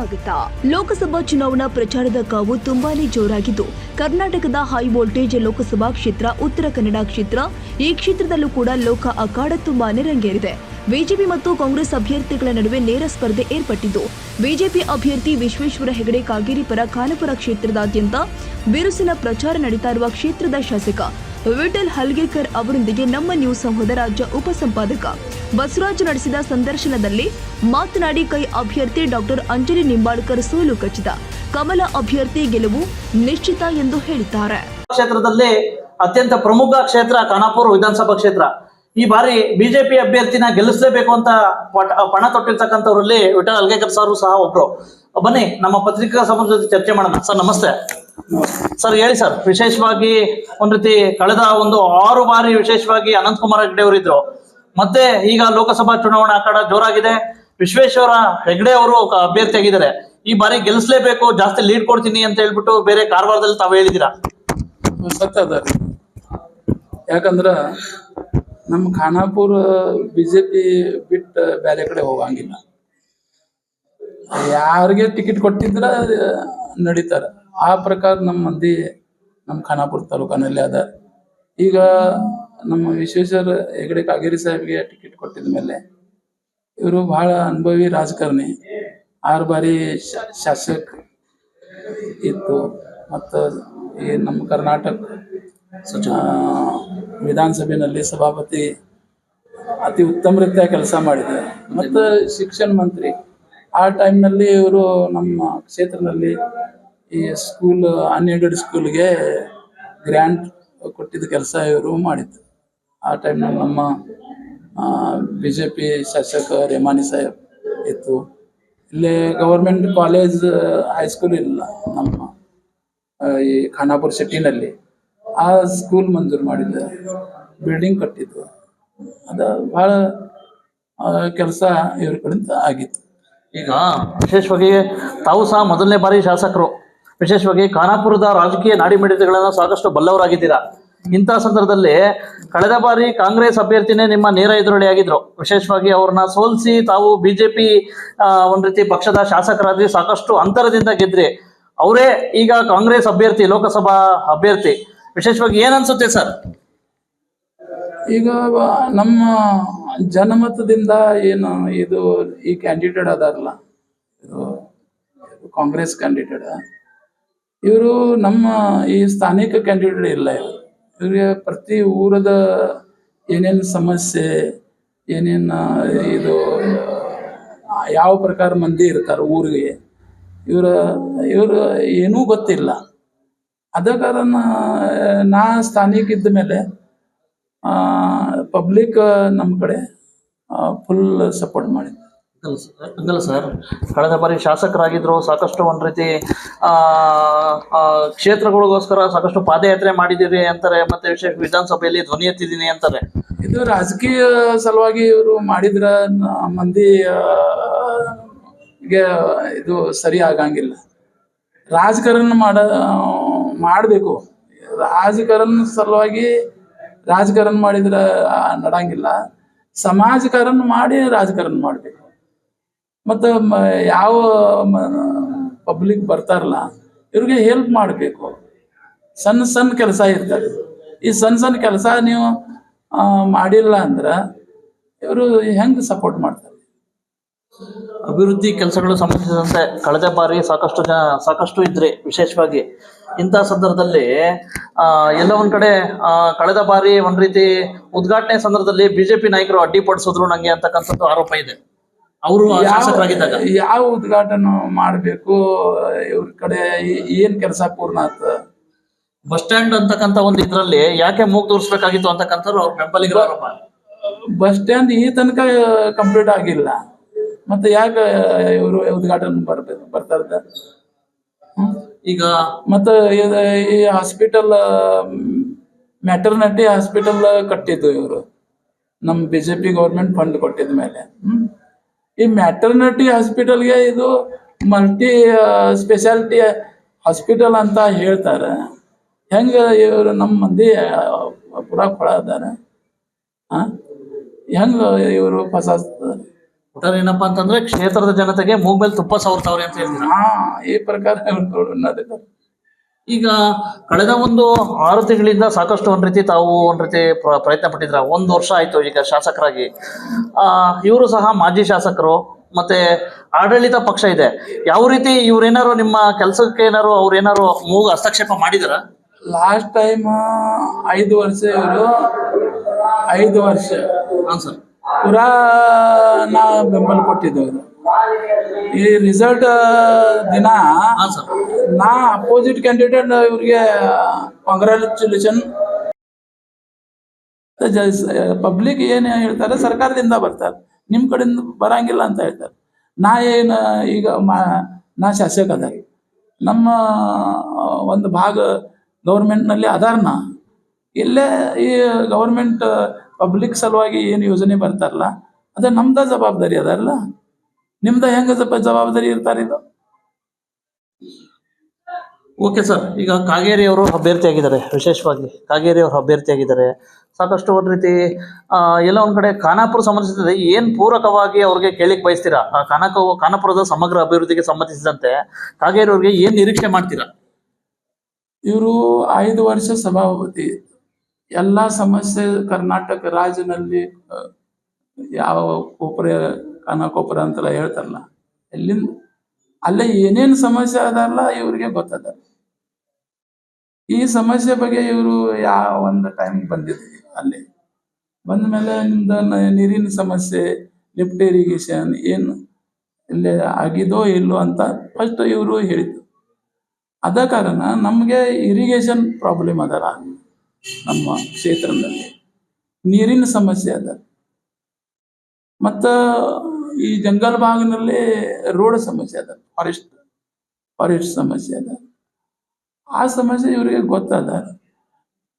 ಸ್ವಾಗತ ಲೋಕಸಭಾ ಚುನಾವಣಾ ಪ್ರಚಾರದ ಕಾವು ತುಂಬಾನೇ ಜೋರಾಗಿದ್ದು, ಕರ್ನಾಟಕದ ಹೈ ವೋಲ್ಟೇಜ್ ಲೋಕಸಭಾ ಕ್ಷೇತ್ರ, ಉತ್ತರ ಕನ್ನಡ ಕ್ಷೇತ್ರ, ಈ ಕ್ಷೇತ್ರದಲ್ಲೂ ಕೂಡ ಲೋಕ ಅಖಾಡ ತುಂಬಾನೇ ರಂಗೇರಿದೆ. ಬಿಜೆಪಿ ಮತ್ತು ಕಾಂಗ್ರೆಸ್ ಅಭ್ಯರ್ಥಿಗಳ ನಡುವೆ ನೇರ ಸ್ಪರ್ಧೆ ಏರ್ಪಟ್ಟಿದ್ದು, ಬಿಜೆಪಿ ಅಭ್ಯರ್ಥಿ ವಿಶ್ವೇಶ್ವರ ಹೆಗಡೆ ಕಾಗೇರಿ ಪರ ಖಾನಪುರ ಕ್ಷೇತ್ರದಾದ್ಯಂತ ಬಿರುಸಿನ ಪ್ರಚಾರ ನಡೀತಾ ಇರುವ ಕ್ಷೇತ್ರದ ಶಾಸಕ ವಿಠಲ್ ಹಲ್ಗೇಕರ್ ಅವರೊಂದಿಗೆ ನಮ್ಮ ನ್ಯೂಸ್ ಸಂಘದ ರಾಜ್ಯ ಉಪಸಂಪಾದಕ. ಬಸವರಾಜ್ ನಡೆಸಿದ ಸಂದರ್ಶನದಲ್ಲಿ ಮಾತನಾಡಿ ಕೈ ಅಭ್ಯರ್ಥಿ ಡಾಕ್ಟರ್ ಅಂಜಲಿ ನಿಂಬಾಳ್ಕರ್ ಸೋಲು ಖಚಿತ ಕಮಲ ಅಭ್ಯರ್ಥಿ ಗೆಲುವು ನಿಶ್ಚಿತ ಎಂದು ಹೇಳಿದ್ದಾರೆ. ಕ್ಷೇತ್ರದಲ್ಲಿ ಅತ್ಯಂತ ಪ್ರಮುಖ ಕ್ಷೇತ್ರ ಖಾನಾಪುರ ವಿಧಾನಸಭಾ ಕ್ಷೇತ್ರ. ಈ ಬಾರಿ ಬಿಜೆಪಿ ಅಭ್ಯರ್ಥಿನ ಗೆಲ್ಲಿಸಲೇಬೇಕು ಅಂತ ಪಣ ತೊಟ್ಟಿರ್ತಕ್ಕಂಥವ್ರಲ್ಲಿ ವಿಠಲ್ ಅಲ್ಗೇಕರ್ ಸಾರು ಸಹ ಒಬ್ರು. ಬನ್ನಿ, ನಮ್ಮ ಪತ್ರಿಕಾ ಸಂಬಂಧ ಜೊತೆ ಚರ್ಚೆ ಮಾಡೋಣ. ಸರ್, ನಮಸ್ತೆ. ಸರ್, ಹೇಳಿ ಸರ್, ವಿಶೇಷವಾಗಿ ಒಂದ್ ರೀತಿ ಕಳೆದ ಒಂದು ಆರು ಬಾರಿ ವಿಶೇಷವಾಗಿ ಅನಂತ್ ಕುಮಾರ್ ಹೆಗ್ಡೆ ಅವರಿದ್ರು ಮತ್ತೆ ಈಗ ಲೋಕಸಭಾ ಚುನಾವಣೆ ಅಖಾಡ ಜೋರಾಗಿದೆ. ವಿಶ್ವೇಶ್ವರ ಹೆಗ್ಡೆ ಅವರು ಕ- ಅಭ್ಯರ್ಥಿ ಆಗಿದ್ದಾರೆ. ಈ ಬಾರಿ ಗೆಲ್ಲಿಸಲೇಬೇಕು ಜಾಸ್ತಿ ಲೀಡ್ ಕೊಡ್ತೀನಿ ಅಂತ ಹೇಳ್ಬಿಟ್ಟು ಬೇರೆ ಕಾರವಾರದಲ್ಲಿ ತಾವು ಹೇಳಿದಿರಾ ಸತ್ಯ ಅದ ಯಾಕಂದ್ರ ನಮ್ಮ ಖಾನಾಪುರ, ಬಿಜೆಪಿ ಬಿಟ್ಟು ಬೇರೆ ಕಡೆ ಹೋಗಂಗಿಲ್ಲ. ಯಾರಿಗೆ ಟಿಕೆಟ್ ಕೊಟ್ಟಿದ್ರ ನಡೀತಾರ. ಆ ಪ್ರಕಾರ ನಮ್ಮ ಮಂದಿ ನಮ್ಮ ಖಾನಾಪುರ ತಾಲೂಕಿನಲ್ಲಿ ಅದ. ಈಗ ನಮ್ಮ ವಿಶ್ವೇಶ್ವರ ಹೆಗಡೆ ಕಾಗೇರಿ ಸಾಹೇಬ್ಗೆ ಟಿಕೆಟ್ ಕೊಟ್ಟಿದ ಮೇಲೆ ಇವರು ಬಹಳ ಅನುಭವಿ ರಾಜಕಾರಣಿ. ಆರು ಬಾರಿ ಶಾಸಕ ಇತ್ತು. ಮತ್ತು ಈ ನಮ್ಮ ಕರ್ನಾಟಕ ವಿಧಾನಸಭೆಯಲ್ಲಿ ಸಭಾಪತಿ ಅತಿ ಉತ್ತಮ ರೀತಿಯ ಕೆಲಸ ಮಾಡಿದ್ದಾರೆ ಮತ್ತು ಶಿಕ್ಷಣ ಮಂತ್ರಿ ಆ ಟೈಮ್ನಲ್ಲಿ ಇವರು ನಮ್ಮ ಕ್ಷೇತ್ರದಲ್ಲಿ ಈ ಸ್ಕೂಲ್ ಅನ್ಎಡೆಡ್ ಸ್ಕೂಲ್ಗೆ ಗ್ರ್ಯಾಂಟ್ ಕೊಟ್ಟಿದ್ದ ಕೆಲಸ ಇವರು ಮಾಡಿದ್ದು. ಆ ಟೈಮ್ನಲ್ಲಿ ನಮ್ಮ ಬಿ ಜೆ ಪಿ ಶಾಸಕ ರೇಮಾನಿ ಸಾಹೇಬ್ ಇತ್ತು. ಇಲ್ಲಿ ಗವರ್ಮೆಂಟ್ ಕಾಲೇಜ್ ಹೈಸ್ಕೂಲ್ ಇಲ್ಲ ನಮ್ಮ ಈ ಖಾನಾಪುರ ಸಿಟಿನಲ್ಲಿ ಆ ಸ್ಕೂಲ್ ಮಂಜೂರು ಮಾಡಿದ್ದು ಬಿಲ್ಡಿಂಗ್ ಕಟ್ಟಿದ್ದು. ಅದ ಭಾಳ ಕೆಲಸ ಇವ್ರ ಕಡೆಯಿಂದ ಆಗಿತ್ತು. ಈಗ ವಿಶೇಷವಾಗಿ ತಾವು ಸಹ ಮೊದಲನೇ ಬಾರಿ ಶಾಸಕರು. ವಿಶೇಷವಾಗಿ ಖಾನಾಪುರದ ರಾಜಕೀಯ ನಾಡಿಮಿಡಿತಗಳನ್ನ ಸಾಕಷ್ಟು ಬಲ್ಲವರಾಗಿದ್ದೀರಾ. ಇಂತಹ ಸಂದರ್ಭದಲ್ಲಿ ಕಳೆದ ಬಾರಿ ಕಾಂಗ್ರೆಸ್ ಅಭ್ಯರ್ಥಿನೇ ನಿಮ್ಮ ನೇರ ಎದುರುಳಿ ಆಗಿದ್ರು. ವಿಶೇಷವಾಗಿ ಅವ್ರನ್ನ ಸೋಲಿಸಿ ತಾವು ಬಿಜೆಪಿ ಒಂದ್ ರೀತಿ ಪಕ್ಷದ ಶಾಸಕರಾದ್ರಿ ಸಾಕಷ್ಟು ಅಂತರದಿಂದ ಗೆದ್ರಿ. ಅವರೇ ಈಗ ಕಾಂಗ್ರೆಸ್ ಅಭ್ಯರ್ಥಿ, ಲೋಕಸಭಾ ಅಭ್ಯರ್ಥಿ. ವಿಶೇಷವಾಗಿ ಏನನ್ಸುತ್ತೆ ಸರ್? ಈಗ ನಮ್ಮ ಜನಮತದಿಂದ ಏನು ಇದು ಈ ಕ್ಯಾಂಡಿಡೇಟ್ ಅದಾರಲ್ಲ ಕಾಂಗ್ರೆಸ್ ಕ್ಯಾಂಡಿಡೇಟ್ ಇವರು ನಮ್ಮ ಈ ಸ್ಥಾನಿಕ ಕ್ಯಾಂಡಿಡೇಟ್ ಇಲ್ಲ ಇವರು. ಇವ್ರಿಗೆ ಪ್ರತಿ ಊರದ ಏನೇನು ಸಮಸ್ಯೆ, ಏನೇನು ಇದು ಯಾವ ಪ್ರಕಾರ ಮಂದಿ ಇರ್ತಾರೆ ಊರಿಗೆ, ಇವರ, ಇವರು ಏನೂ ಗೊತ್ತಿಲ್ಲ. ಅದ ಕಾರಣ ನಾ ಸ್ಥಾನಿಕ ಇದ್ದ ಮೇಲೆ ಪಬ್ಲಿಕ್ ನಮ್ಮ ಕಡೆ ಫುಲ್ ಸಪೋರ್ಟ್ ಮಾಡಿ ಹಂಗಲ್ಲ ಸರ್- ಕಳೆದ ಬಾರಿ ಶಾಸಕರಾಗಿದ್ದರು ಸಾಕಷ್ಟು ಒಂದು ರೀತಿ ಕ್ಷೇತ್ರಗಳಿಗೋಸ್ಕರ ಸಾಕಷ್ಟು ಪಾದಯಾತ್ರೆ ಮಾಡಿದ್ದೀರಿ ಅಂತಾರೆ ಮತ್ತೆ ವಿಶೇಷ ವಿಧಾನಸಭೆಯಲ್ಲಿ ಧ್ವನಿ ಎತ್ತಿದ್ದೀನಿ ಅಂತಾರೆ. ಇದು ರಾಜಕೀಯ ಸಲುವಾಗಿ ಇವರು ಮಾಡಿದ್ರ ಮಂದಿ ಗೆ ಇದು ಸರಿ ಆಗಂಗಿಲ್ಲ. ರಾಜಕಾರಣ ಮಾಡ ಮಾಡಬೇಕು. ರಾಜಕಾರಣ ಸಲುವಾಗಿ ರಾಜಕಾರಣ ಮಾಡಿದ್ರ ನಡಂಗಿಲ್ಲ ಸಮಾಜಕಾರಣ ಮಾಡಿ ರಾಜಕಾರಣ ಮಾಡ್ಬೇಕು. ಮತ್ತ ಯಾವ ಪಬ್ಲಿಕ್ ಬರ್ತಾರಲ್ಲ, ಇವ್ರಿಗೆ ಹೆಲ್ಪ್ ಮಾಡಬೇಕು. ಸಣ್ಣ ಸಣ್ಣ ಕೆಲಸ ಇರ್ತದೆ. ಈ ಸಣ್ಣ ಸಣ್ಣ ಕೆಲಸ ನೀವು ಮಾಡಿಲ್ಲ ಅಂದ್ರೆ ಇವರು ಹೆಂಗೆ ಸಪೋರ್ಟ್ ಮಾಡ್ತಾರೆ? ಅಭಿವೃದ್ಧಿ ಕೆಲಸಗಳು ಸಂಬಂಧಿಸಿದಂತೆ ಕಳೆದ ಬಾರಿ ಸಾಕಷ್ಟು ಜನ, ಸಾಕಷ್ಟು ಇದ್ರೆ ವಿಶೇಷವಾಗಿ ಇಂತಹ ಸಂದರ್ಭದಲ್ಲಿ ಆ ಎಲ್ಲ ಒಂದ್ ಕಡೆ ಕಳೆದ ಬಾರಿ ಒಂದ್ ರೀತಿ ಉದ್ಘಾಟನೆ ಸಂದರ್ಭದಲ್ಲಿ ಬಿಜೆಪಿ ನಾಯಕರು ಅಡ್ಡಿಪಡಿಸಿದ್ರು ನಂಗೆ ಅಂತಕ್ಕಂಥದ್ದು ಆರೋಪ ಇದೆ. ಅವರು ಶಾಸಕರಾಗಿದ್ದಾಗ. ಯಾವ ಉದ್ಘಾಟನೆ ಮಾಡಬೇಕು? ಇವ್ರ ಕಡೆ ಏನ್ ಕೆಲಸ ಪೂರ್ಣ ಆತ? ಬಸ್ ಸ್ಟ್ಯಾಂಡ್ ಅಂತಕ್ಕಂತ ಒಂದು ಇದ್ರಲ್ಲಿ ಯಾಕೆ ಮೂಗ್ ತೋರಿಸ್ಬೇಕಾಗಿತ್ತು ಅಂತಕ್ಕಂಥವ್ರು ಅವ್ರ ಬೆಂಬಲಿಗರ ಆರೋಪ. ಬಸ್ ಸ್ಟ್ಯಾಂಡ್ ಈ ತನಕ ಕಂಪ್ಲೀಟ್ ಆಗಿಲ್ಲ. ಮತ್ತೆ ಯಾಕೆ ಇವರು ಉದ್ಘಾಟನೆ ಬರ್ಬೇಕು ಬರ್ತಾ ಹ್ಮ್? ಈಗ ಮತ್ತು ಈ ಹಾಸ್ಪಿಟಲ್ ಮ್ಯಾಟರ್ನಿಟಿ ಹಾಸ್ಪಿಟಲ್ ಕಟ್ಟಿದ್ದು ಇವರು. ನಮ್ಮ ಬಿ ಜೆ ಫಂಡ್ ಕೊಟ್ಟಿದ ಮೇಲೆ. ಈ ಮ್ಯಾಟರ್ನಿಟಿ ಹಾಸ್ಪಿಟಲ್ಗೆ ಇದು ಮಲ್ಟಿ ಸ್ಪೆಷಾಲಿಟಿ ಹಾಸ್ಪಿಟಲ್ ಅಂತ ಹೇಳ್ತಾರೆ. ಹೆಂಗೆ ಇವರು ನಮ್ಮ ಮಂದಿ ಪೂರಾ ಕೊಳ ಅದಾರ ಹಾಂ ಹೆಂಗೆ ಇವರು ಫಸಾಸ್ತಾರೆ ಒಟ್ಟಾರೆ ಏನಪ್ಪಾ ಅಂತಂದ್ರೆ ಕ್ಷೇತ್ರದ ಜನತೆಗೆ ಮೂಗ್ಮೇಲೆ ತುಪ್ಪ ಸವರ್ತವ್ರೆ ಅಂತ ಹೇಳ್ತೀರಾ? ಹಾ ಈ ಪ್ರಕಾರ ಈಗ ಕಳೆದ ಒಂದು ಆರು ತಿಂಗಳಿಂದ ಸಾಕಷ್ಟು ಒಂದ್ ರೀತಿ ತಾವು ಒಂದ್ ರೀತಿ ಪ್ರ- ಪ್ರಯತ್ನ ಪಟ್ಟಿದ್ರ ಒಂದು ವರ್ಷ ಆಯ್ತು ಈಗ ಶಾಸಕರಾಗಿ. ಆ ಇವರು ಸಹ ಮಾಜಿ ಶಾಸಕರು ಮತ್ತೆ ಆಡಳಿತ ಪಕ್ಷ ಇದೆ. ಯಾವ ರೀತಿ ಇವ್ರೇನಾರು ನಿಮ್ಮ ಕೆಲಸಕ್ಕೆ ಏನಾರು ಅವ್ರೇನಾರು ಮೂಗು ಹಸ್ತಕ್ಷೇಪ ಮಾಡಿದಾರ ಲಾಸ್ಟ್ ಟೈಮ್ ಐದು ವರ್ಷ ಇವರು ಐದು ವರ್ಷ. ಹಾಂ ಸರ್ ಪುರಾ ನಾ ಬೆಂಬಲ ಕೊಟ್ಟಿದ್ದೇವೆ ಈ ರಿಸಲ್ಟ್ ದಿನ ನಾ ಅಪೋಸಿಟ್ ಕ್ಯಾಂಡಿಡೇಟ್ ಇವ್ರಿಗೆ ಕಾಂಗ್ರಾಚುಲೇಷನ್ ಪಬ್ಲಿಕ್ ಏನ್ ಹೇಳ್ತಾರೆ ಸರ್ಕಾರದಿಂದ ಬರ್ತಾರೆ. ನಿಮ್ ಕಡೆಯಿಂದ ಬರಂಗಿಲ್ಲ ಅಂತ ಹೇಳ್ತಾರೆ. ನಾ ಏನು ಈಗ ಮಾ- ನಾ ಶಾಸಕ ಅದ. ನಮ್ಮ ಒಂದು ಭಾಗ ಗೌರ್ಮೆಂಟ್ನಲ್ಲಿ ಅದಾರ ನಾ. ಇಲ್ಲೇ ಈ ಗೌರ್ಮೆಂಟ್ ಪಬ್ಲಿಕ್ ಸಲುವಾಗಿ ಏನು ಯೋಜನೆ ಬರ್ತಾರಲ್ಲ ಅದು ನಮ್ದ ಜವಾಬ್ದಾರಿ ಅದಲ್ಲ ನಿಮ್ದ ಹೆಂಗ ಜವಾಬ್ದಾರಿ ಇರ್ತಾರೆ ಇದು? ಓಕೆ ಸರ್ ಈಗ ಕಾಗೇರಿ ಅವರು ಅಭ್ಯರ್ಥಿಯಾಗಿದ್ದಾರೆ ವಿಶೇಷವಾಗಿ ಕಾಗೇರಿ ಅವರು ಅಭ್ಯರ್ಥಿಯಾಗಿದ್ದಾರೆ ಸಾಕಷ್ಟು ಒಂದು ರೀತಿ ಎಲ್ಲ ಒಂದ್ ಕಡೆ ಖಾನಾಪುರ ಸಂಬಂಧಿಸಿದಂತೆ ಏನು ಪೂರಕವಾಗಿ ಅವ್ರಿಗೆ ಕೇಳಿಕ್ ಬಯಸ್ತೀರಾ? ಆ ಖಾನಾಕ ಖಾನಾಪುರದ ಸಮಗ್ರ ಅಭಿವೃದ್ಧಿಗೆ ಸಂಬಂಧಿಸಿದಂತೆ ಕಾಗೇರಿ ಅವ್ರಿಗೆ ಏನು ನಿರೀಕ್ಷೆ ಮಾಡ್ತೀರಾ? ಇವರು ಐದು ವರ್ಷ ಸಭಾಪತಿ ಎಲ್ಲ ಸಮಸ್ಯೆ ಕರ್ನಾಟಕ ರಾಜ್ಯನಲ್ಲಿ ಯಾವ ಕೊಪ್ಪರ ಕಾನ ಕೊಪ್ಪರ ಅಂತೆಲ್ಲ ಹೇಳ್ತಾರಲ್ಲ, ಎಲ್ಲಿಂದ, ಅಲ್ಲೇ ಏನೇನು ಸಮಸ್ಯೆ ಅದಲ್ಲ ಇವ್ರಿಗೆ ಗೊತ್ತದ. ಈ ಸಮಸ್ಯೆ ಬಗ್ಗೆ ಇವರು ಯಾವ ಒಂದು ಟೈಮ್ ಬಂದಿದೆ ಅಲ್ಲಿ. ಬಂದ ಮೇಲೆ ನಿಮ್ದು ನೀರಿನ ಸಮಸ್ಯೆ, ಲಿಫ್ಟ್ ಇರಿಗೇಷನ್ ಏನು ಇಲ್ಲೇ ಆಗಿದೋ ಇಲ್ಲೋ ಅಂತ ಫಸ್ಟ್ ಇವರು ಹೇಳಿದ್ರು ಅದ ಕಾರಣ ನಮಗೆ ಇರಿಗೇಷನ್ ಪ್ರಾಬ್ಲಮ್ ಅದಲ್ಲ ನಮ್ಮ ಕ್ಷೇತ್ರದಲ್ಲಿ. ನೀರಿನ ಸಮಸ್ಯೆ ಅದ. ಮತ್ತ ಈ ಜಂಗಲ್ ಭಾಗನಲ್ಲಿ ರೋಡ್ ಸಮಸ್ಯೆ ಅದ ಫಾರೆಸ್ಟ್ ಫಾರೆಸ್ಟ್ ಸಮಸ್ಯೆ ಅದ. ಆ ಸಮಸ್ಯೆ ಇವರಿಗೆ ಗೊತ್ತದ.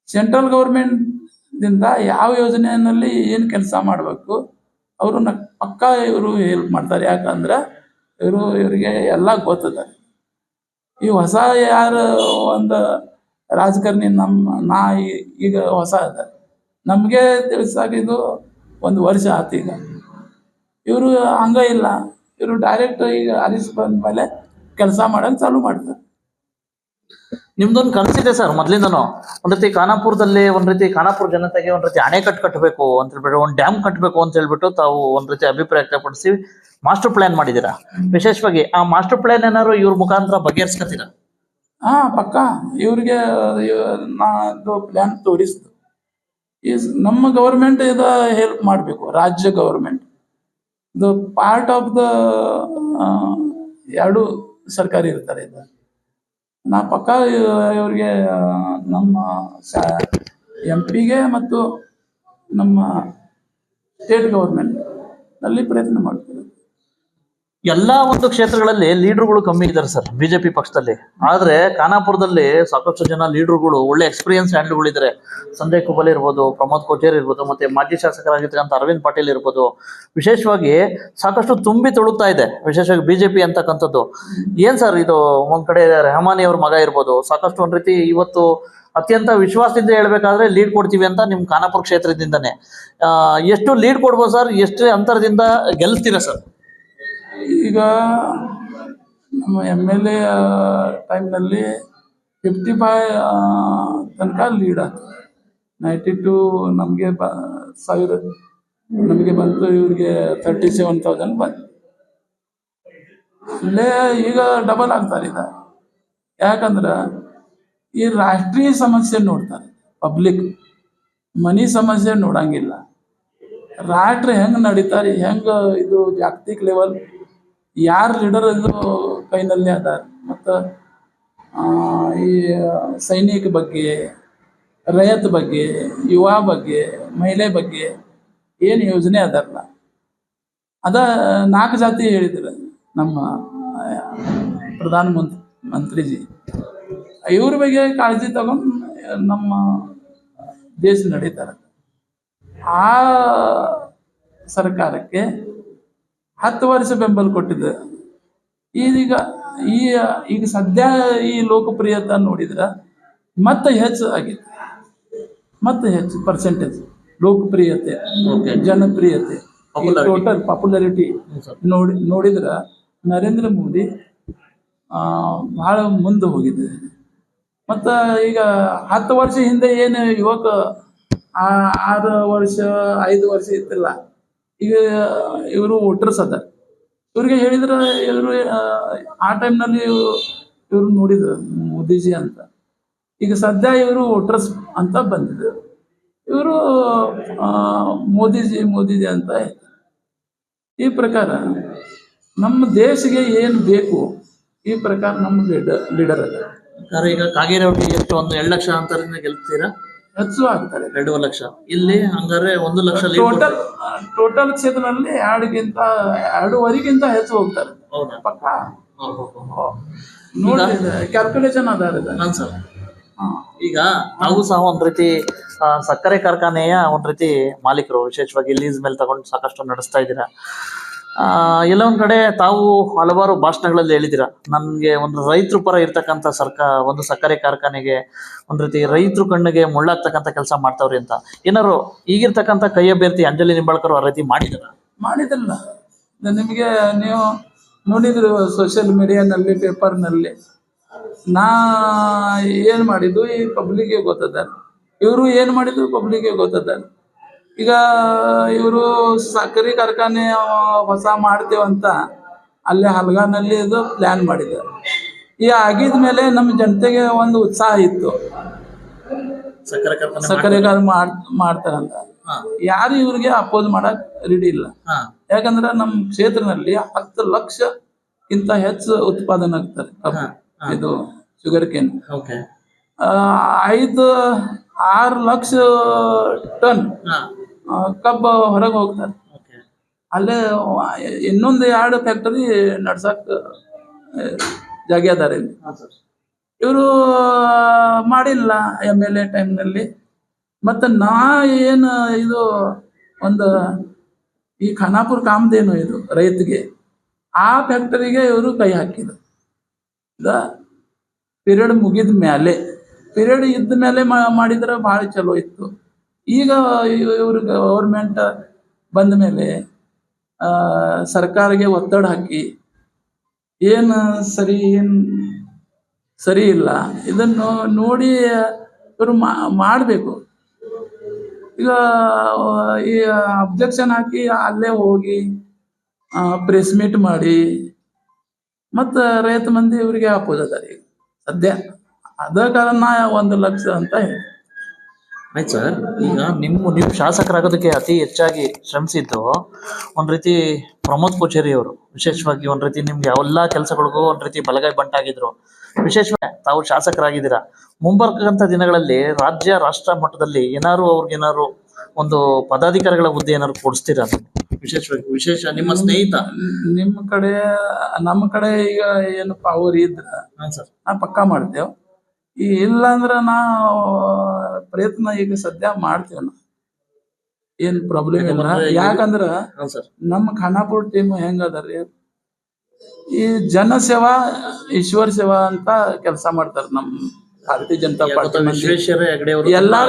ಸೆಂಟ್ರಲ್ ಗೌರ್ಮೆಂಟ್ದಿಂದ ಯಾವ ಯೋಜನೆಯಲ್ಲಿ ಏನು ಕೆಲಸ ಮಾಡಬೇಕು ಅವರು ನ ಪಕ್ಕ ಇವರು ಹೆಲ್ಪ್ ಮಾಡ್ತಾರೆ. ಯಾಕಂದ್ರೆ ಇವರು ಇವರಿಗೆ ಎಲ್ಲ ಗೊತ್ತದ. ಈ ಹೊಸ ಯಾರು ಒಂದು ರಾಜಕಾರಣಿ ನಮ್ಮ ನಾ ಈಗ ಹೊಸ ಅದ ನಮಗೆ ತಿಳಿಸಾಗಿದ್ದು ಒಂದು ವರ್ಷ ಆತು ಈಗ. ಇವರು ಹಂಗ ಇಲ್ಲ. ಇವರು ಡೈರೆಕ್ಟ್ ಈಗ ಅರಿಸ್ ಬಂದ ಮೇಲೆ ಕೆಲಸ ಮಾಡಕ್ ಚಾಲು ಮಾಡ್ತಾರೆ. ನಿಮ್ದೊಂದು ಕನಸಿದೆ ಸರ್ ಮೊದ್ಲಿಂದನು. ಒಂದ್ ರೀತಿ ಖಾನಾಪುರದಲ್ಲಿ ಒಂದ್ ರೀತಿ ಖಾನಾಪುರ ಜನತೆಗೆ ಒಂದ್ ರೀತಿ ಅಣೆಕಟ್ಟು ಕಟ್ಟಬೇಕು ಅಂತ ಹೇಳ್ಬಿಟ್ಟು, ಒಂದ್ ಡ್ಯಾಮ್ ಕಟ್ಟಬೇಕು ಅಂತ ಹೇಳ್ಬಿಟ್ಟು ತಾವು ಒಂದ್ ರೀತಿ ಅಭಿಪ್ರಾಯ ವ್ಯಕ್ತಪಡಿಸಿ, ಮಾಸ್ಟರ್ ಪ್ಲಾನ್ ಮಾಡಿದೀರಾ ವಿಶೇಷವಾಗಿ ಆ ಮಾಸ್ಟರ್ ಪ್ಲಾನ್ ಏನಾದ್ರು ಇವ್ರ ಮುಖಾಂತರ ಬಗೆಹರಿಸ್ಕತ್ತೀರಾ ಹಾ, ಪಕ್ಕ. ಇವ್ರಿಗೆ ನಾದು ಪ್ಲ್ಯಾನ್ ತೋರಿಸ್ತು ಈಸ್ ನಮ್ಮ ಗೌರ್ಮೆಂಟ್ ಇದ ಹೆಲ್ಪ್ ಮಾಡಬೇಕು, ರಾಜ್ಯ ಗೌರ್ಮೆಂಟ್ ಇದು ಪಾರ್ಟ್ ಆಫ್ ದ ಎರಡು ಸರ್ಕಾರಿ ಇರ್ತಾರೆ ಇದು. ನಾ ಪಕ್ಕ ಇವ್- ಇವ್ರಿಗೆ ನಮ್ಮ ಎಂ ಪಿಗೆ ಮತ್ತು ನಮ್ಮ ಸ್ಟೇಟ್ ಗೌರ್ಮೆಂಟ್ ಅಲ್ಲಿ ಪ್ರಯತ್ನ ಮಾಡ್ತೀವಿ. ಎಲ್ಲಾ ಒಂದು ಕ್ಷೇತ್ರಗಳಲ್ಲಿ ಲೀಡರ್ಗಳು ಕಮ್ಮಿ ಇದ್ದಾರೆ ಸರ್, ಬಿಜೆಪಿ ಪಕ್ಷದಲ್ಲಿ. ಆದ್ರೆ ಖಾನಾಪುರದಲ್ಲಿ ಸಾಕಷ್ಟು ಜನ ಲೀಡರ್ಗಳು ಒಳ್ಳೆ ಎಕ್ಸ್ಪೀರಿಯನ್ಸ್ ಹ್ಯಾಂಡ್ಲ್ಗಳು ಇದ್ದಾರೆ ಸಂಜಯ್ ಕುಬಲ್ ಇರ್ಬೋದು, ಪ್ರಮೋದ್ ಕೋಟೇರ್ ಇರ್ಬೋದು, ಮತ್ತೆ ಮಾಜಿ ಶಾಸಕರಾಗಿರ್ತಕ್ಕಂಥ ಅರವಿಂದ್ ಪಾಟೀಲ್ ಇರ್ಬೋದು. ವಿಶೇಷವಾಗಿ ಸಾಕಷ್ಟು ತುಂಬಿ ತೊಳುತ್ತಾ ಇದೆ, ವಿಶೇಷವಾಗಿ ಬಿಜೆಪಿ ಅಂತಕ್ಕಂಥದ್ದು. ಏನ್ ಸರ್ ಇದು? ಒಂದ್ ಕಡೆ ರೆಹಮಾನಿ ಅವ್ರ ಮಗ ಇರ್ಬೋದು, ಸಾಕಷ್ಟು ಒಂದ್ ರೀತಿ ಇವತ್ತು ಅತ್ಯಂತ ವಿಶ್ವಾಸದಿಂದ ಹೇಳ್ಬೇಕಾದ್ರೆ ಲೀಡ್ ಕೊಡ್ತೀವಿ ಅಂತ ನಿಮ್ ಖಾನಾಪುರ ಕ್ಷೇತ್ರದಿಂದನೇ. ಎಷ್ಟು ಲೀಡ್ ಕೊಡ್ಬೋದು ಸರ್, ಎಷ್ಟು ಅಂತರದಿಂದ ಗೆಲ್ತೀರಾ ಸರ್? ಈಗ ನಮ್ಮ ಎಂ ಎಲ್ ಎ ಟೈಮ್ನಲ್ಲಿ ಫಿಫ್ಟಿ ಫೈವ್ ತನಕ ಲೀಡ್ ಆಯ್ತು ನೈಂಟಿ ಟು ನಮಗೆ ಬ, ಸಾವಿರ, ನಮಗೆ ಬಂತು, ಇವ್ರಿಗೆ ತರ್ಟಿ ಸೆವೆನ್ ತೌಸಂಡ್ ಬಂತು. ಅಲ್ಲೇ ಈಗ ಡಬಲ್ ಆಗ್ತಾರೆ ಈಗ. ಯಾಕಂದ್ರೆ ಈ ರಾಷ್ಟ್ರೀಯ ಸಮಸ್ಯೆ ನೋಡ್ತಾರೆ. ಪಬ್ಲಿಕ್ ಮನಿ ಸಮಸ್ಯೆ ನೋಡಂಗಿಲ್ಲ. ರಾಷ್ಟ್ರ ಹೆಂಗೆ ನಡೀತಾರೆ, ಹೆಂಗೆ ಇದು ಜಾಗತಿಕ ಲೆವೆಲ್ ಯಾರು ಲೀಡರ್ ಇದು ಕೈನಲ್ಲಿ ಅದ ಮತ್ತು ಈ ಸೈನಿಕ ಬಗ್ಗೆ ರೈತ ಬಗ್ಗೆ, ಯುವ ಬಗ್ಗೆ, ಮಹಿಳೆ ಬಗ್ಗೆ ಏನು ಯೋಜನೆ ಅದಲ್ಲ ಅದ ನಾಲ್ಕು ಜಾತಿ ಹೇಳಿದ್ರು ನಮ್ಮ, ಪ್ರಧಾನ ಮಂತ್ರಿ ಮಂತ್ರಿಜಿ. ಇವ್ರ ಬಗ್ಗೆ ಕಾಳಜಿ ತಗೊಂಡು ನಮ್ಮ ದೇಶ ನಡೀತಾರೆ. ಆ ಸರ್ಕಾರಕ್ಕೆ ಹತ್ತು ವರ್ಷ ಬೆಂಬಲ ಕೊಟ್ಟಿದೆ. ಈಗ ಈ ಈಗ ಸದ್ಯ ಈ ಲೋಕಪ್ರಿಯತ ನೋಡಿದ್ರೆ ಮತ್ತೆ ಹೆಚ್ಚು ಆಗಿದೆ. ಮತ್ತೆ ಹೆಚ್ಚು ಪರ್ಸೆಂಟೇಜ್ ಲೋಕಪ್ರಿಯತೆ. ಜನಪ್ರಿಯತೆ. ಟೋಟಲ್ ಪಾಪ್ಯುಲಾರಿಟಿ ನೋಡಿ ನೋಡಿದ್ರ ನರೇಂದ್ರ ಮೋದಿ ಆ, ಬಹಳ ಮುಂದೆ ಹೋಗಿದೆ. ಮತ್ತ ಈಗ ಹತ್ತು ವರ್ಷ ಹಿಂದೆ ಏನು ಯುವಕ ಆ ಆರು ವರ್ಷ ಐದು ವರ್ಷ ಇತ್ತಿಲ್ಲ. ಈಗ ಇವರು ವೋಟರ್ಸ್ ಅದ. ಇವ್ರಿಗೆ ಹೇಳಿದ್ರೆ ಇವರು ಆ ಟೈಮ್ನಲ್ಲಿ ಇವರು ನೋಡಿದ್ರು ಮೋದಿಜಿ ಅಂತ. ಈಗ ಸದ್ಯ ಇವರು ವೋಟರ್ಸ್ ಅಂತ ಬಂದಿದ್ರು ಇವರು ಮೋದಿಜಿ ಮೋದಿಜಿ ಅಂತ. ಈ ಪ್ರಕಾರ ನಮ್ಮ ದೇಶಕ್ಕೆ ಏನು ಬೇಕು ಈ ಪ್ರಕಾರ ನಮ್ಮ ಲೀಡರ್ ಲೀಡರ್ ಈಗ ಕಾಗೇರಿ ಕಾಗೇರವಟ್ಟಿ ಎಷ್ಟು ಒಂದು ಎರಡು ಲಕ್ಷ ಅಂತರದಿಂದ ಗೆಲ್ತೀರಾ? ಹೆಚ್ಚು ಆಗ್ತಾರೆ ಎರಡೂವರೆ ಲಕ್ಷ. ಇಲ್ಲಿ ಹಂಗಾರೆ ಒಂದು ಲಕ್ಷ ಟೋಟಲ್ ಟೋಟಲ್ ಕ್ಷೇತ್ರದಲ್ಲಿ ಎರಡಗಿಂತ ಎರಡೂವರೆಗಿಂತ ಹೆಚ್ಚು ಹೋಗ್ತಾರೆ. ಪಕ್ಕ. ನೋಡಿ ಕ್ಯಾಲ್ಕುಲೇಷನ್. ಹಾಂ ಸರ್ ಈಗ ನಾವು ಸಹ ಒಂದ್ ರೀತಿ ಸಕ್ಕರೆ ಕಾರ್ಖಾನೆಯ ಒಂದ್ ರೀತಿ ಮಾಲೀಕರು ವಿಶೇಷವಾಗಿ ಲೀಸ್ ಮೇಲೆ ತಗೊಂಡು ಸಾಕಷ್ಟು ನಡೆಸ್ತಾ ಇದ್ದೀರಾ. ಎಲ್ಲ ಒಂದ್ ಕಡೆ ತಾವು ಹಲವಾರು ಭಾಷಣಗಳಲ್ಲಿ ಹೇಳಿದಿರ ನನಗೆ ಒಂದು ರೈತರು ಪರ ಇರ್ತಕ್ಕಂಥ ಸರ್ಕಾರ ಒಂದು ಸಕ್ಕರೆ ಕಾರ್ಖಾನೆಗೆ, ಒಂದು ರೀತಿ ರೈತರು ಕಣ್ಣಿಗೆ ಮುಳ್ಳಾಗ್ತಕ್ಕಂಥ ಕೆಲಸ ಮಾಡ್ತಾವ್ರಿ ಅಂತ. ಏನಾರು ಈಗಿರ್ತಕ್ಕಂಥ ಕೈ ಅಭ್ಯರ್ಥಿ ಅಂಜಲಿ ನಿಂಬಾಳ್ಕರ್ ಆ ರೀತಿ ಮಾಡಿದಾರ ಮಾಡಿದಲ್ಲ ನಿಮಗೆ ನೀವು ನೋಡಿದ್ರು ಸೋಷಿಯಲ್ ಮೀಡಿಯಾನಲ್ಲಿ ಪೇಪರ್ನಲ್ಲಿ ನಾ ಏನು ಮಾಡಿದ್ದು? ಈ ಪಬ್ಲಿಕ್ಗೆ ಗೊತ್ತದ. ಇವರು ಏನು ಮಾಡಿದ್ರು? ಪಬ್ಲಿಕ್ಗೆ ಗೊತ್ತದ. ಈಗ ಇವರು ಸಕ್ಕರೆ ಕಾರ್ಖಾನೆ ಹೊಸ ಮಾಡ್ತೇವಂತ ಅಲ್ಲೇ ಹಲ್ಗಾನಲ್ಲಿ ಇದು ಪ್ಲ್ಯಾನ್ ಮಾಡಿದ್ದಾರೆ. ಈ ಆಗಿದ ಮೇಲೆ ನಮ್ಮ ಜನತೆಗೆ ಒಂದು ಉತ್ಸಾಹ ಇತ್ತು. ಸಕ್ಕರೆ ಕಾರ್ಖಾನೆ ಸಕ್ಕರೆ ಮಾಡ್ ಮಾಡ್ತಾರಂತ. ಯಾರು ಇವ್ರಿಗೆ ಅಪೋಸ್ ಮಾಡಕ್ ರೆಡಿ ಇಲ್ಲ. ಯಾಕಂದ್ರೆ ನಮ್ಮ ಕ್ಷೇತ್ರದಲ್ಲಿ ಹತ್ತು ಲಕ್ಷಕ್ಕಿಂತ ಹೆಚ್ಚು ಉತ್ಪಾದನೆ ಆಗ್ತಾರೆ. ಇದು ಶುಗರ್ ಕೇನ್ ಐದು ಆರು ಲಕ್ಷ ಟನ್ ಕಬ್ಬು ಹೊರಗೆ ಹೋಗ್ತಾರೆ ಅಲ್ಲೇ ಇನ್ನೊಂದು ಎರಡು ಫ್ಯಾಕ್ಟರಿ ನಡ್ಸಕ್ ಆ, ಜಾಗ ಅದಾರೆ ಇಲ್ಲಿ. ಇವರು ಮಾಡಿಲ್ಲ ಎಂ ಎಲ್ ಎ ಟೈಮ್ನಲ್ಲಿ ಮತ್ತು ನಾ ಏನು ಇದು ಒಂದು ಈ ಖಾನಾಪುರ ಕಾಮದೇನು ಇದು ರೈತಗೆ ಆ ಫ್ಯಾಕ್ಟರಿಗೆ ಇವರು ಕೈ ಹಾಕಿದ್ರು. ಇದ ಪಿರಿಯಡ್ ಮುಗಿದ ಮೇಲೆ ಪಿರಿಯಡ್ ಇದ್ದ ಮೇಲೆ ಮಾಡಿದ್ರೆ ಭಾಳ ಚಲೋ ಇತ್ತು. ಈಗ ಇವರು ಗೌರ್ಮೆಂಟ್ ಬಂದ ಮೇಲೆ ಆ, ಸರ್ಕಾರಕ್ಕೆ ಒತ್ತಡ ಹಾಕಿ ಏನು ಸರಿ ಏನು ಸರಿ ಇಲ್ಲ ಇದನ್ನು ನೋಡಿ ಇವರು ಮಾಡಬೇಕು. ಈಗ ಈ ಅಬ್ಜೆಕ್ಷನ್ ಹಾಕಿ ಅಲ್ಲೇ ಹೋಗಿ ಪ್ರೆಸ್ ಮೀಟ್ ಮಾಡಿ ಮತ್ತು ರೈತ ಮಂದಿ ಇವರಿಗೆ ಅಪೋಸ್ ಈಗ. ಸದ್ಯ ಅದ ಕಾರಣ ಒಂದು ಲಕ್ಷ ಅಂತ ಹೇಳಿ ಆಯ್ತು ಸರ್. ಈಗ ನಿಮ್ಮ ನಿಮ್ಮ ಶಾಸಕರಾಗೋದಕ್ಕೆ ಅತಿ ಹೆಚ್ಚಾಗಿ ಶ್ರಮಿಸಿದ್ದು ಒಂದು ರೀತಿ ಪ್ರಮೋದ್ ಕೋಚೇರಿ ಅವರು. ವಿಶೇಷವಾಗಿ ಒಂದು ರೀತಿ ನಿಮ್ಗೆ ಎಲ್ಲಾ ಕೆಲಸಗಳಿಗೂ ಒಂದು ರೀತಿ ಬಲಗೈ ಬಂಟಾಗಿದ್ರು. ವಿಶೇಷವಾಗಿ ತಾವು ಶಾಸಕರಾಗಿದ್ದೀರಾ. ಮುಂಬರ್ತಕ್ಕಂಥ ದಿನಗಳಲ್ಲಿ ರಾಜ್ಯ ರಾಷ್ಟ್ರ ಮಟ್ಟದಲ್ಲಿ ಏನಾದ್ರು ಅವ್ರಿಗೆ ಏನಾದ್ರು ಒಂದು ಪದಾಧಿಕಾರಿಗಳ ಹುದ್ದೆ ಏನಾದ್ರು ಕೊಡಿಸ್ತೀರಾ? ನೀವು? ವಿಶೇಷವಾಗಿ ವಿಶೇಷ ನಿಮ್ಮ ಸ್ನೇಹಿತ? ನಿಮ್ಮ ಕಡೆ ನಮ್ಮ ಕಡೆ ಈಗ ಏನು ಅವ್ರು ಇದ್ರ ಸರ್. ನಾ ಪಕ್ಕಾ ಮಾಡ್ತೇವೆ. ಈ ಇಲ್ಲ ಅಂದ್ರೆ ನಾ ಪ್ರಯತ್ನ ಈಗ ಸದ್ಯ ಮಾಡ್ತೇವೆ ನಾ ಏನ್ ಪ್ರಾಬ್ಲಮ್ ಇಲ್ಲ. ಯಾಕಂದ್ರೆ ನಮ್ಮ ಖಾನಾಪುರ ಟೀಮ್ ಹೆಂಗ ಅದರಿ ಈ ಜನಸೇವಾ ಈಶ್ವರ ಸೇವಾ ಅಂತ ಕೆಲಸ ಮಾಡ್ತಾರ ನಮ್ ಭಾರತೀಯ ಜನತಾ ಪಾರ್ಟಿ ಎಲ್ಲಾರ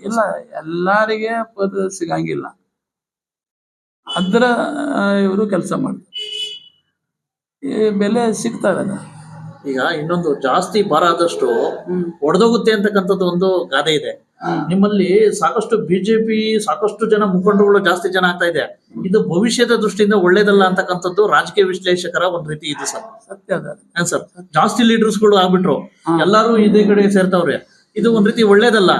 ಇಲ್ಲ ಎಲ್ಲಾರಿಗೆ ಪದ ಸಿಗಂಗಿಲ್ಲ. ಅದ್ರ ಇವರು ಕೆಲಸ ಮಾಡ್ತಾರೆ. ಈ ಬೆಲೆ ಸಿಗ್ತಾರೆ ಅದ ಈಗ ಇನ್ನೊಂದು ಜಾಸ್ತಿ ಭಾರ ಆದಷ್ಟು ಒಡೆದೋಗುತ್ತೆ ಅಂತಕ್ಕಂಥದ್ದು ಒಂದು ಗಾದೆ ಇದೆ. ನಿಮ್ಮಲ್ಲಿ ಸಾಕಷ್ಟು ಬಿಜೆಪಿ ಸಾಕಷ್ಟು ಜನ ಮುಖಂಡರುಗಳು ಜಾಸ್ತಿ ಜನ ಆಗ್ತಾ ಇದೆ. ಇದು ಭವಿಷ್ಯದ ದೃಷ್ಟಿಯಿಂದ ಒಳ್ಳೇದಲ್ಲ ಅಂತಕ್ಕಂಥದ್ದು ರಾಜಕೀಯ ವಿಶ್ಲೇಷಕರ ಒಂದ್ ರೀತಿ ಇದೆ ಸರ್. ಸತ್ಯ ಸರ್. ಜಾಸ್ತಿ ಲೀಡರ್ಸ್ಗಳು ಆಗ್ಬಿಟ್ರು ಎಲ್ಲಾರು ಇದೇ ಕಡೆ ಸೇರ್ತಾವ್ರೆ. ಇದು ಒಂದ್ ರೀತಿ ಒಳ್ಳೇದಲ್ಲ.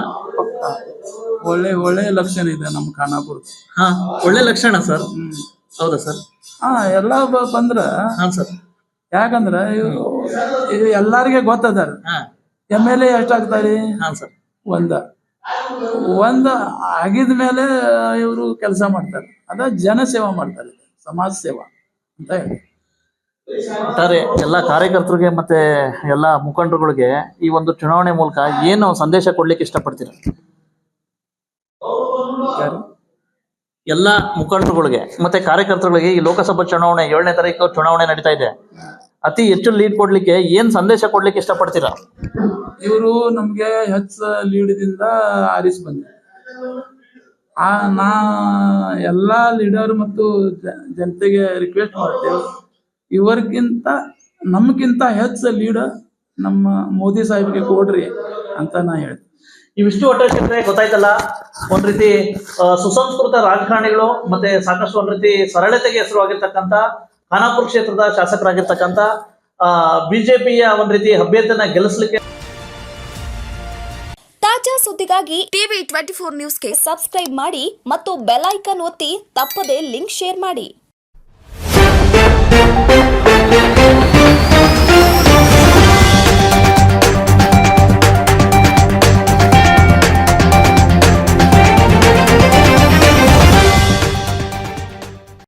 ಒಳ್ಳೆ ಒಳ್ಳೆ ಲಕ್ಷಣ ಇದೆ ನಮ್ಮ ಖಾನಾಪುರ. ಹಾ ಒಳ್ಳೆ ಲಕ್ಷಣ ಸರ್. ಹೌದಾ ಸರ್? ಹಾ ಎಲ್ಲ ಬಂದ್ರ ಹಾ ಸರ್. ಯಾಕಂದ್ರ ಇವ್ರು ಇದು ಎಲ್ಲಾರಿಗೆ ಗೊತ್ತದಾರ. ಎಂ ಎಲ್ ಎ ಎಷ್ಟಾಗ್ತಾರಿ? ಹಾ ಸರ್. ಒಂದ. ಒಂದ ಆಗಿದ ಮೇಲೆ ಇವರು ಕೆಲಸ ಮಾಡ್ತಾರೆ. ಅದ ಜನ ಸೇವಾ ಮಾಡ್ತಾರೆ. ಸಮಾಜ ಸೇವಾ ಅಂತ ಹೇಳಿ. ಒಟ್ಟಾರೆ ಎಲ್ಲ ಕಾರ್ಯಕರ್ತರಿಗೆ ಮತ್ತೆ ಎಲ್ಲ ಮುಖಂಡರುಗಳಿಗೆ ಈ ಒಂದು ಚುನಾವಣೆ ಮೂಲಕ ಏನು ಸಂದೇಶ ಕೊಡ್ಲಿಕ್ಕೆ ಇಷ್ಟಪಡ್ತೀರ? ಯಾರು? ಎಲ್ಲ ಮುಖಂಡರುಗಳಿಗೆ ಮತ್ತೆ ಕಾರ್ಯಕರ್ತರುಗಳಿಗೆ ಈ ಲೋಕಸಭಾ ಚುನಾವಣೆ ಏಳನೇ ತಾರೀಕು ಚುನಾವಣೆ ನಡೀತಾ ಇದೆ. ಅತಿ ಹೆಚ್ಚು ಲೀಡ್ ಕೊಡ್ಲಿಕ್ಕೆ ಏನ್ ಸಂದೇಶ ಕೊಡ್ಲಿಕ್ಕೆ ಇಷ್ಟಪಡ್ತೀರಾ? ಇವರು ನಮ್ಗೆ ಹೆಚ್ಚ ಲೀಡ್ದಿಂದ ಆರಿಸಿ ಬಂದ ಆ ನಾ ಎಲ್ಲಾ ಲೀಡರ್ ಮತ್ತು ಜ- ಜನತೆಗೆ ರಿಕ್ವೆಸ್ಟ್ ಮಾಡ್ತೇವೆ. ಇವರಿಗಿಂತ ನಮ್ಗಿಂತ ಹೆಚ್ಚು ಲೀಡ್ ನಮ್ಮ ಮೋದಿ ಸಾಹೇಬ್ಗೆ ಕೊಡ್ರಿ ಅಂತ ನಾ ಹೇಳ್ತೀನಿ ಇವಿಷ್ಟು ವಿಷ್ಣು ಒಟ್ಟ ಕ್ಷೇತ್ರ ಗೊತ್ತಾಯ್ತಲ್ಲ ಒಂದ್ ರೀತಿ ಆ, ಸುಸಂಸ್ಕೃತ ರಾಜಕಾರಣಿಗಳು ಮತ್ತೆ ಸಾಕಷ್ಟು ಒಂದ್ ರೀತಿ ಸರಳತೆಗೆ ಹೆಸರುವಾಗಿರ್ತಕ್ಕಂಥ ಖಾನಾಪುರ ಕ್ಷೇತ್ರದ ಶಾಸಕರಾಗಿರ್ತಕ್ಕಂಥ ಬಿಜೆಪಿಯ ಒಂದ್ ರೀತಿ ಅಭ್ಯರ್ಥಿಯನ್ನ ಗೆಲ್ಲಿಸಲಿಕ್ಕೆ ತಾಜಾ ಸುದ್ದಿಗಾಗಿ ಟಿವಿ ಟ್ವೆಂಟಿ ಫೋರ್ ನ್ಯೂಸ್ಗೆ ಸಬ್ಸ್ಕ್ರೈಬ್ ಮಾಡಿ ಮತ್ತು ಬೆಲ್ ಐಕನ್ ಒತ್ತಿ ತಪ್ಪದೇ ಲಿಂಕ್ ಶೇರ್ ಮಾಡಿ.